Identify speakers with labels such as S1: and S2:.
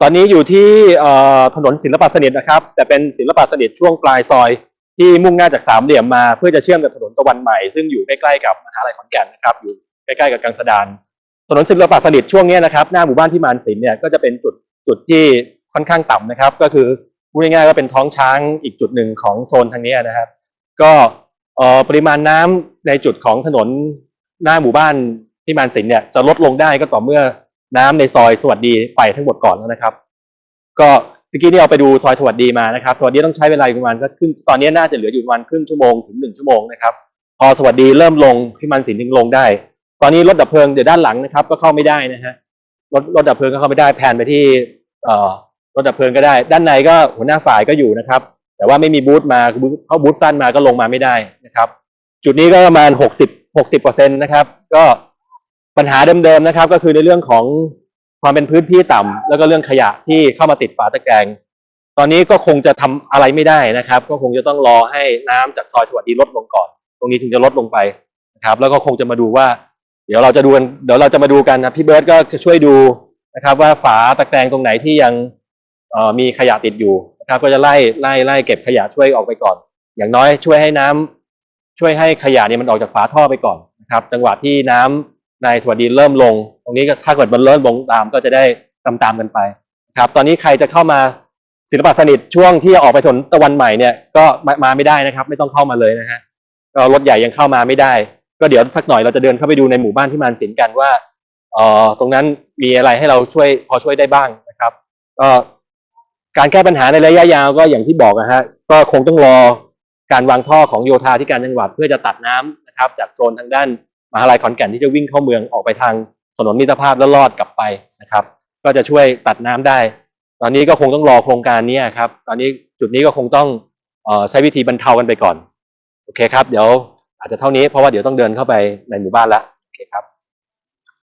S1: ตอนนี้อยู่ที่ถนนศิลปะสนิทนะครับ แต่เป็นศิลปะสนิทช่วงปลายซอย ที่มุ่งหน้าจากสามเหลี่ยมมาเพื่อจะเชื่อมกับถนนตะวันใหม่ ซึ่งอยู่ใกล้ๆกับมหาลัยขอนแก่นนะครับอยู่ใกล้ๆกับกังสดานถนนศิลปะสนิทช่วงนี้นะครับหน้าหมู่บ้านที่มานศิลป์เนี่ยก็จะเป็นจุดจุดที่ค่อนข้างต่ำนะครับ ก็คือพูดง่ายๆว่าเป็นท้องช้างอีกจุดหนึ่งของโซนทางนี้นะครับ ก็ปริมาณน้ำในจุดของถนนหน้าหมู่บ้านที่มานศิลป์เนี่ยจะลดลงได้ก็ต่อเมื่อ น้ำในซอยสวัสดีไปทั้งหมดก่อนแล้วนะครับ ก็เมื่อกี้นี่เราไปดูซอยสวัสดีมานะครับ สวัสดีต้องใช้เวลาอยู่ประมาณก็ครึ่งตอนนี้น่าจะเหลืออยู่ประมาณครึ่งชั่วโมงถึงหนึ่งชั่วโมงนะครับ พอสวัสดีเริ่มลงพี่มันสินถึงลงได้ ตอนนี้รถดับเพลิงเดี๋ยวด้านหลังนะครับ ก็เข้าไม่ได้นะฮะรถรถดับเพลิงก็เข้าไม่ได้แพนไปที่เอ่อรถดับเพลิงก็ได้ ด้านในก็หัวหน้าฝ่ายก็อยู่นะครับ แต่ว่าไม่มีบูธมาเขาบูธสั้นมาก็ลงมาไม่ได้นะครับ จุดนี้ก็ประมาณหกสิบหกสิบเปอร์เซ็นตนะครับ ก็ ปัญหาเดิมๆนะครับ ก็คือในเรื่องของความเป็นพื้นที่ต่ำแล้วก็เรื่องขยะที่เข้ามาติดฝาตะแกรงตอนนี้ก็คงจะทำอะไรไม่ได้นะครับ ก็คงจะต้องรอให้น้ำจากซอยสวัสดีลดลงก่อน ตรงนี้ถึงจะลดลงไปนะครับ แล้วก็คงจะมาดูว่า เดี๋ยวเราจะดูกันเดี๋ยวเราจะมาดูกันนะพี่เบิร์ตก็ช่วยดูนะครับ ว่าฝาตะแกรงตรงไหนที่ยังมีขยะติดอยู่นะครับ ก็จะไล่ไล่ไล่เก็บขยะช่วยออกไปก่อน อย่างน้อยช่วยให้น้ำช่วยให้ขยะเนี่ยมันออกจากฝาท่อไปก่อนนะครับ จังหวะที่น้ำ ในสวัสดีเริ่มลง ตรงนี้ก็ถ้าเกิดมันเริ่มลงตามก็จะได้ตามตามๆกันไปครับ ตอนนี้ใครจะเข้ามาศิลปะสนิทช่วงที่ออกไปถนนตะวันใหม่เนี่ยก็มามาไม่ได้นะครับ ไม่ต้องเข้ามาเลยนะฮะก็รถใหญ่ยังเข้ามาไม่ได้ ก็เดี๋ยวสักหน่อยเราจะเดินเข้าไปดูในหมู่บ้านที่มานสินกันว่าเอ่อตรงนั้นมีอะไรให้เราช่วยพอช่วยได้บ้างนะครับ ก็การแก้ปัญหาในระยะยาวก็อย่างที่บอกนะฮะก็คงต้องรอการวางท่อของโยธาธิการจังหวัดเพื่อจะตัดน้ำนะครับ จากโซนทางด้าน มหาลัยขอนแก่นที่จะวิ่งเข้าเมืองออกไปทางถนนมิตรภาพแล้วลอดกลับไปนะครับ ก็จะช่วยตัดน้ำได้ ตอนนี้ก็คงต้องรอโครงการนี้ครับ ตอนนี้จุดนี้ก็คงต้องออใช้วิธีบรรเทากันไปก่อน โอเคครับ เดี๋ยวอาจจะเท่านี้เพราะว่าเดี๋ยวต้องเดินเข้าไปในหมู่บ้านละโอเคครับ